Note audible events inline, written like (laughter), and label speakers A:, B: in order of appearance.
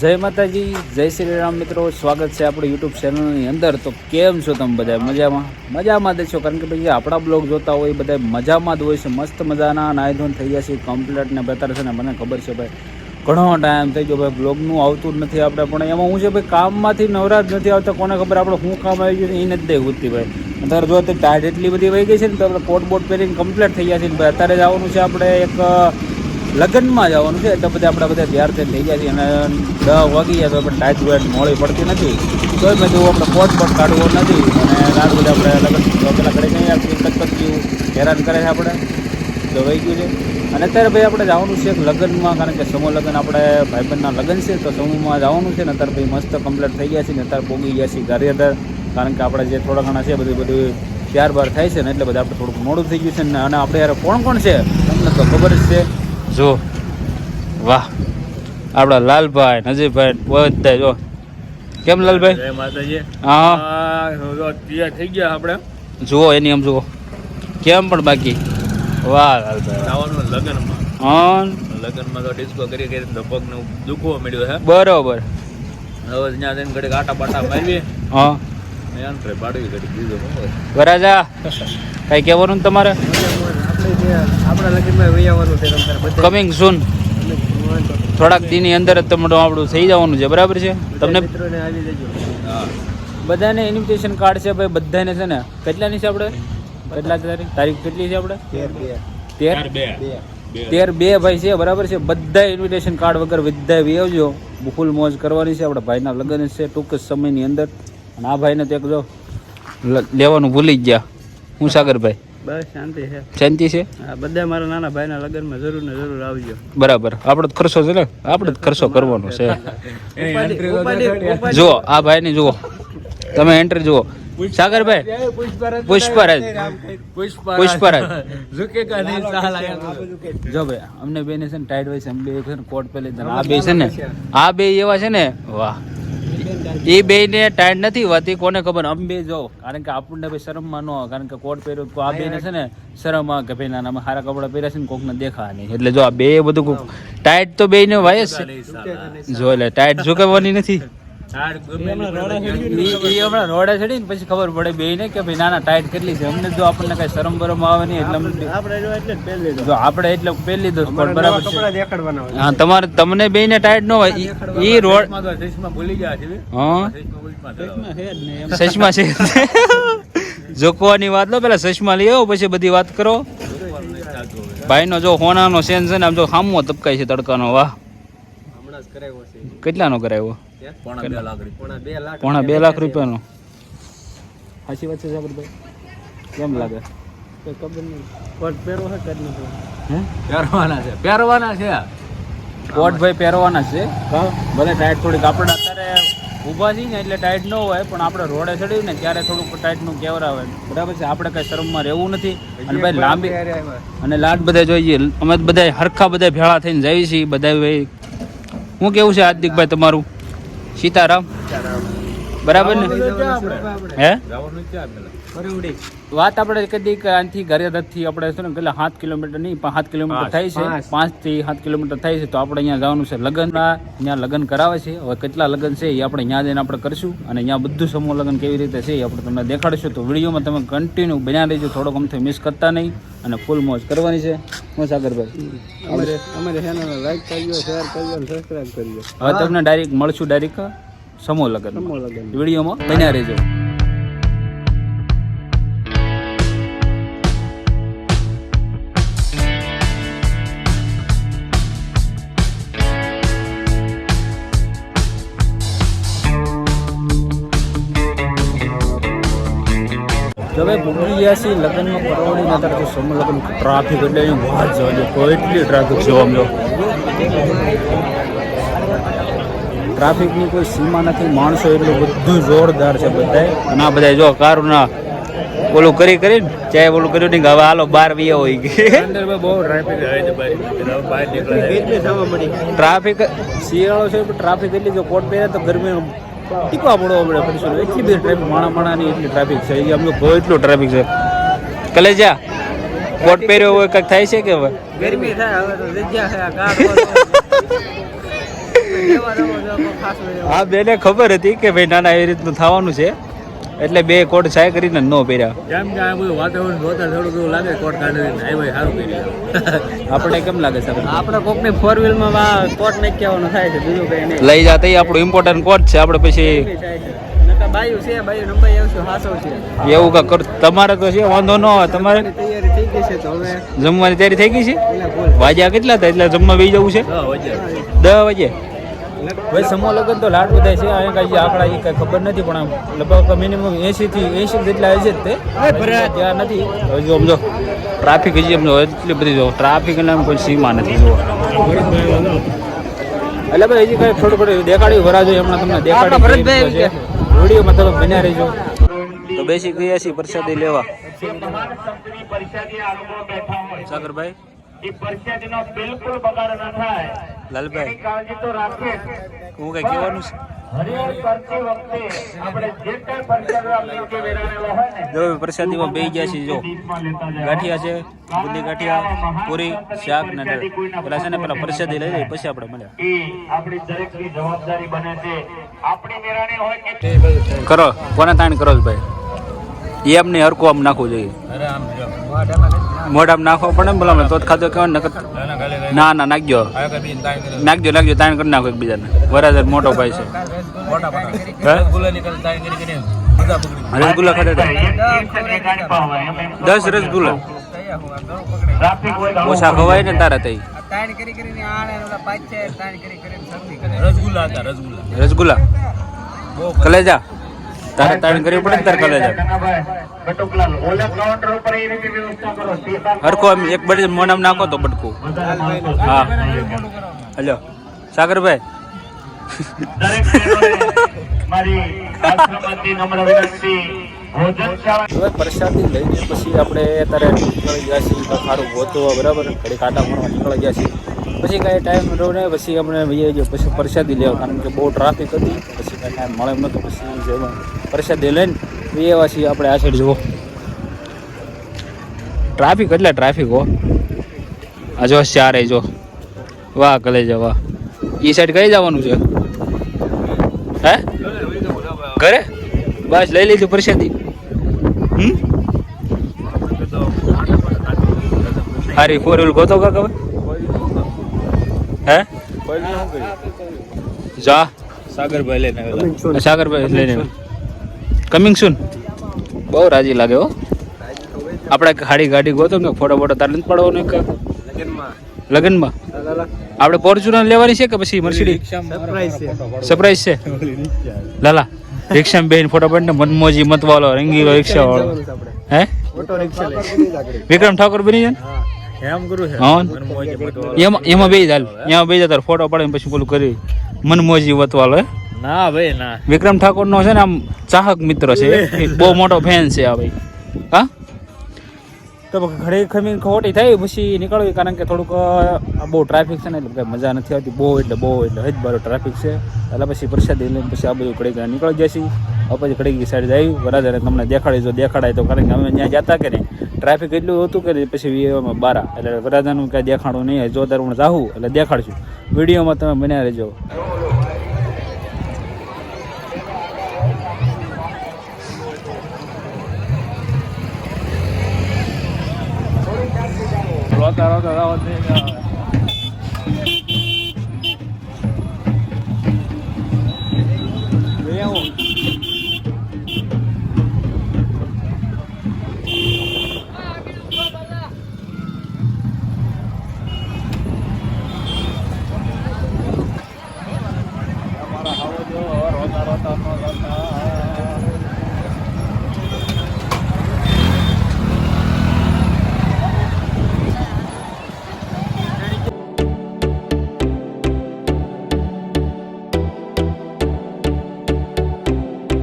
A: જય માતાજી, જય શ્રી રામ મિત્રો. સ્વાગત છે આપણી યુટ્યુબ ચેનલની અંદર. તો કેમ છો તમે બધા? મજામાં? મજામાં છો. કારણ કે ભાઈ આપણા બ્લોગ જોતા હોય બધા મજામાં જ હોય છે. મસ્ત મજાના નાય ધોન થઈ ગયા છે કમ્પ્લેટ ને અત્યારે છે ને મને ખબર છે ભાઈ, ઘણો ટાઈમ થઈ ગયો ભાઈ. બ્લોગનું આવતું નથી આપણે. પણ એમાં હું છે ભાઈ, કામમાંથી નવરાજ નથી આવતા. કોને ખબર? આપણે શું કામ આવી ગયું એ નથી દેખતી ભાઈ. અત્યારે જો તે એટલી બધી વહી ગઈ છે ને, તો આપણે કોટ બોટ પહેરીને કમ્પ્લીટ થઈ ગયા છે ભાઈ. અત્યારે જવાનું છે આપણે એક લગ્નમાં જવાનું છે, એટલે બધા આપણે બધા તૈયાર થઈને થઈ ગયા છે. અને દસ વાગી ગયા તો આપણે ટાઈટ વેટ મોડી પડતી નથી. તો મેં જોવું આપણે પોટ પણ કાઢવો નથી. અને રાત બધા આપણે લગ્ન પેલા કરી નહીં આપી કચકચ્યું હેરાન કરે છે આપણે. તો વહી ગયું છે. અને અત્યારે ભાઈ આપણે જવાનું છે લગ્નમાં, કારણ કે સમૂહ લગ્ન આપણે ભાઈબંધના લગ્ન છે, તો સમૂહમાં જવાનું છે ને અત્યારે ભાઈ મસ્ત કમ્પ્લીટ થઈ ગયા છે ને અત્યારે પોગી ગયા છીએ ઘરે અંદર. કારણ કે આપણે જે થોડા ઘણા છે બધું બધું ત્યારબાર થાય છે ને એટલે બધા આપણે થોડુંક મોડું થઈ ગયું છે ને. અને આપણે યાર કોણ કોણ છે? તમને તો ખબર જ છે. જો વાહ. આપણા લાલભાઈ નજીભાઈ બધા જો. કેમ લાલભાઈ?
B: જય માતાજી.
A: હા.
B: તૈયાર થઈ ગયા આપણે.
A: જુઓ એની આમ જુઓ. કેમ પણ બાકી? વાહ લાલભાઈ.
B: જવાનું લગ્નમાં.
A: હા.
B: લગ્નમાં તો ડિસ્કો કરી કરી પગને દુખવો મળ્યો છે.
A: બરોબર.
B: હવે ત્યાં જઈને ઘડી આટા પાટા મારવી
A: હા.
B: ને અંતરે પાડવી ઘડી બીજો
A: બરાજા કઈ કહેવાનું ને તમારે
C: આપણા લગ્નમાં છે
A: કમિંગ સૂન થોડાક દીની અંદર જ તમારું આપણું થઈ જવાનું છે બરાબર છે? તમને
C: મિત્રોને આવી લેજો
A: બધાને ઇન્વિટેશન કાર્ડ છે ભાઈ બધાને છે ને કેટલાની છે આપણે? કેટલા તારીખ? તારીખ કેટલી છે આપણે?
C: તેર બે.
A: તેર?
B: બે.
C: બે.
A: તેર બે ભાઈ છે બરાબર છે. બધા ઇન્વિટેશન કાર્ડ વગર બધા આવજો ફૂલ મોજ કરવાની છે આપણા ભાઈના લગ્ન છે ટૂંક જ સમયની અંદર. અને આ ભાઈને તો એક જો લેવાનું ભૂલી જ ગયા. હું સાગરભાઈ?
C: બસ શાંતિ છે.
A: શાંતિ છે?
C: બધા મારા નાના ભાઈના લગ્નમાં જરૂર ને જરૂર આવજો.
A: બરાબર. આપણો જ ખર્ચો છે ને? આપણે જ ખર્ચો કરવાનો છે. જુઓ આ ભાઈની જુઓ. તમે એન્ટ્રી જુઓ. સાગરભાઈ પુષ્પરાજ પુષ્પરાજ. જો ભાઈ અમને બેને છે ને ટાઈટ હોય છે અમે બે છે ને કોટ પહેલી આ બે છે ને? આ બે એવા છે ને? વાહ. એ બે ને ટાઈટ નથી હોતી કોને ખબર? અમે બે જો કારણ કે આપણને ભાઈ શરમમાં ન નો કારણ કે કોટ પહેર્યો તો આ બે ને છે ને શરમ આ કે ભાઈ ના ના, અમે સારા કપડા પહેર્યા છે ને કોકને દેખા નહીં એટલે જો આ બે બધું ટાઈટ તો બે ને વાય જ છે. જો એટલે ટાઈટ ઝુકાવવાની નથી? હમણાં રોડે ચડી ને પછી ખબર પડે બે ને કે ભાઈ ના ના ટાઈટ કેટલી છે. અમને જો આપણને કઈ શરમ બરમ આવે નહીં એટલે
C: આપણે જો એટલે જ પહેરી લીધો.
A: જો આપણે એટલે પહેલી દોસ્ત બરાબર છે. હા તમારે તમને બે ને ટાઈટ ન હોય ઈ- ઈ રોડ
B: ભૂલી ગયા છે
A: હા.
C: છે જ
A: સચમાં છે. (laughs) જોકવાની વાત લો પેલા સચમાં લઈ આવો પછી બધી વાત કરો. ભાઈનો જો હોનાનો સેન છે ને આમ જો ખામો તપકાય છે તડકાનો વાહ.
C: હમણાં જ કરાવ્યો છે.
A: કેટલાનો કરાવ્યો?
B: પોણા બે લાખ રૂપિયા.
C: પોણા બે લાખ
A: પોણા બે લાખ રૂપિયાનો. સાચી વાત છે સાગરભાઈ કેમ લાગે?
C: કોઈ ખબર નહીં. કોટ પહેરવો છે કરી નહીં?
A: હે?
B: પહેરવાના છે. પહેરવાના છે.
A: કોટ ભાઈ પહેરવાના છે. ભલે ટાઈટ થોડીક આપણે અત્યારે ઊભા છીએ ને એટલે ટાઈટ ન હોય પણ આપણે રોડે ચડ્યું ને ત્યારે થોડુંક ટાઈટનું કેવરાવે બરાબર છે? આપણે કઈ શરમમાં રહેવું નથી. અને ભાઈ લાંબી અને લાટ બધા જોઈએ. અમે બધા હરખા બધા ભેળા થઈને જઈએ છીએ. બધા ભાઈ શું કેવું છે હાર્દિકભાઈ તમારું? સીતારામ. બરાબર ને? હે? વાત આપણે કદી કે આનાથી ઘરે થી આપણે શું ને કેટલા સાત કિલોમીટર નહીં પણ સાત કિલોમીટર થાય છે
C: પાંચ.
A: થી સાત કિલોમીટર થાય છે તો આપણે અહીંયા જવાનું છે લગ્ન. ત્યાં લગ્ન કરાવે છે. હવે કેટલા લગ્ન છે એ આપણે ત્યાં જઈને આપણે કરશું અને અહીંયા બધું સમૂહ લગ્ન કેવી રીતે છે એ આપણે તમને દેખાડીશું. તો વિડીયોમાં તમે કન્ટિન્યુ બન્યા રહેજો થોડોક અમથી મિસ કરતા નહીં અને ફૂલ મોજ કરવાની છે. હું સાગરભાઈ
C: અમારે અમારે ચેનલ લાઈક કરજો શેર કરજો અને સબસ્ક્રાઇબ કરજો.
A: હવે તમને ડાયરેક્ટ મળશું ડાયરેક્ટ સમૂહ લગન
C: સમૂહ લગ્ન.
A: વિડીયોમાં બન્યા રહેજો. હવે છીએ લગ્નમાં પરવડી ના તો સમૂહ લગ્ન ટ્રાફિક એટલે અહીંયા વાત જવા કોઈ એટલી ટ્રાફિક જોવા મળ્યો ટ્રાફિકની કોઈ સીમા નથી માણસો એટલું બધું જોરદાર છે બધાય. અને આ બધા જો કારુના ઓલું કરી કરીને ચાહે ઓલું કર્યું નહીં કે હવે હાલો બાર વીએ હોય
B: ગઈ ટ્રાફિક
A: શિયાળો છે ટ્રાફિક એટલી જો કોટ પહેર્યા તો ગરમી ટીકવા પડો આપણે પછી એટલી બધી ટ્રાફિક માણા માણાની એટલી ટ્રાફિક છે. એ અમને બહુ એટલું ટ્રાફિક છે. કલેજા કોટ પહેર્યો હોય કંઈક થાય છે કે હવે?
C: ગરમી થાય હવે તો જગ્યા છે આ
A: બેને ખબર હતી કે ભાઈ નાના એવી રીતનું થવાનું છે. એટલે બે કોટ છાય કરીને ન પહેર્યા.
B: કેમ કે આ બધું વાતાવરણ જોતા થોડું એવું લાગે કોટ કાઢી હાઈ ભાઈ સારું કરી
A: આપણે કેમ લાગે સાહેબ
C: આપણે કોકની ફોર વ્હીલમાં કોટ નાખ્યાવાનું થાય છે બીજું કઈ નહીં.
A: લઈ જાતે આપણું ઇમ્પોર્ટન્ટ કોટ છે આપણે પછી એવું કાંક કર તમારે તો છે વાંધો ન આવે. તમારે
C: તૈયારી થઈ ગઈ છે તો હવે
A: જમવાની તૈયારી થઈ ગઈ છે? વાજ્યા કેટલા હતા એટલે જમવા બેસી જવું છે? દસ વાગે ભાઈ સમો લગન તો લાડ બધા છે અહીંયા કાંઈ આંકડા એ કાંઈ ખબર નથી પણ આમ લગભગ મિનિમમ એસી થી એસી જેટલા હશે જ તે. ત્યાં નથી. હવે જો સમજો ટ્રાફિક હજી સમજો એટલી બધી જો ટ્રાફિક એટલે કોઈ સીમા નથી જો એટલે ભાઈ હજી કઈ થોડું થોડું દેખાડ્યું ભરા જોઈએ હમણાં તમને
C: દેખાડ્યું
A: દેખાડી વિડીયોમાં થોડું બન્યા રહેજો. તો બેસી ગયા છીએ પ્રસાદી લેવા. સાગરભાઈ.
D: બિલકુલ બગાડ ના થાય.
A: લાલભાઈ
D: કાળજી તો રાખે.
A: હું કઈ કહેવાનું છે?
D: હરિહર કરતી વખતે આપણે જે કઈ પરચાદ નીચે વેરાણેલો હોય ને
A: જો પ્રસાદીમાં બેસી ગયા છીએ જો.
D: જાય.
A: ગાંઠિયા છે બુંદી ગાંઠિયા પૂરી શાક ને. પેલા છે ને પેલા પ્રસાદી લઈ લઈએ પછી આપણે મળ્યા.
D: એ આપણી દરેકની જવાબદારી બને છે. આપણી વેરાણી હોય કે
A: કરો કોને તાણ કરો ભાઈ? એ એમ નહીં હરકું આમ નાખવું જોઈએ.
B: અરે આમ જો
A: મોઢામાં નાખવો પણ ને બોલા તો જ ખાધો કેવાનું નકર ના ના નાખજો. નાખજો નાખજો તાણ કરી નાખો એકબીજાને. વરાજર મોટો ભાઈ છે.
B: મોટા મોટા
A: હે?
B: રસગુલ્લા
D: એમ
A: દસ રસગુલ્લા. ઓછા ખવાય ને તારા તઈ.
C: તાણ કરી કરીને આણે ઓલા પાછે તાણ કરી કરીને શરદી કરે.
B: રસગુલ્લા હતા રસગુલ્લા.
A: રસગુલ્લા? કલેજા? તારે તાણ કરવી પડે ને તારે કલેજા હરખો આમ એક બધી મોનામ નાખો તો બટકું હા. હલો. સાગરભાઈ.
D: મારી નમ્ર વિનંતી.
A: હવે પ્રસાદી લઈને પછી આપણે અત્યારે નીકળી ગયા છીએ સારું ગોતવા, બરાબર? ઘડી કાંટા મારવા નીકળી ગયા છીએ. પછી કાંઈ ટાઈમ રહ્યો ને પછી અમને ભાઈએ જો પછી પ્રસાદી લેવા, કારણ કે બહુ ટ્રાફિક હતી. પછી કાંઈ ટાઈમ મળે એમ નતો પછી પ્રસાદી લઈને એવા છીએ આપણે આ સાઈડ જુઓ. ટ્રાફિક એટલે ટ્રાફિક, હો. આ જો ચારે, જો. વાહ કલે વાહ. એ સાઈડ કઈ જવાનું છે? હે? ઘરે? બસ, લઈ લીધું પ્રસાદી હારી ફોર ગોતો કા હવે હે? જા.
B: સાગરભાઈ લઈને આવેલા
A: સાગરભાઈ લઈને કમિંગ સુન બહુ રાજી લાગે હો. આપણે ખાડી ગાડી ગોતો ને ફોટો ફોટો તારે નથી પડવાનો એક? લગ્નમાં. આપણે ફોર્ચ્યુનર લેવાની છે કે પછી મર્સિડી
C: સરપ્રાઈઝ છે.
A: સરપ્રાઈઝ છે લાલા. રિક્ષામાં બેન ફોટો પાડીને મનમોજી મતવાલો રંગીલો રિક્ષા વાળો હે?
C: રિક્ષા
A: વિક્રમ ઠાકોર બની જાય ને?
B: એમ
A: એમાં એમાં બે ચાલ એમાં બે તાર ફોટો પડે પછી પેલું કરી. મનમોજી વતવાલો હે?
B: ના ભાઈ ના.
A: વિક્રમ ઠાકોર નો છે ને આમ ચાહક મિત્ર છે. બહુ મોટો ફેન છે આ ભાઈ. હા? તો ઘડી ખમી ખોટી થઈ પછી નીકળવી કારણ કે થોડુંક બહુ ટ્રાફિક છે ને એટલે કંઈ મજા નથી આવતી. બહુ એટલે બહુ એટલે હજ બારો ટ્રાફિક છે. એટલે પછી પ્રસાદી લઈને પછી આ બધું ઘડી નીકળી જશે પછી ઘડી સાઈડ જાય. વરાજારે તમને દેખાડી જો દેખાડાય તો કારણ કે અમે ત્યાં જતા કે નહીં. ટ્રાફિક એટલું હતું કે પછી વીઓમાં બારા. એટલે વરાજાનું કાંઈ દેખાડું નહીં. જો તારે હું જાઉં એટલે દેખાડશું. વિડીયોમાં તમે બન્યા રહેજો. રોતા રોતા રાવત થઈ ગયા લઈ આવો. અમારા હાવો જો રોતા રોતા રોતા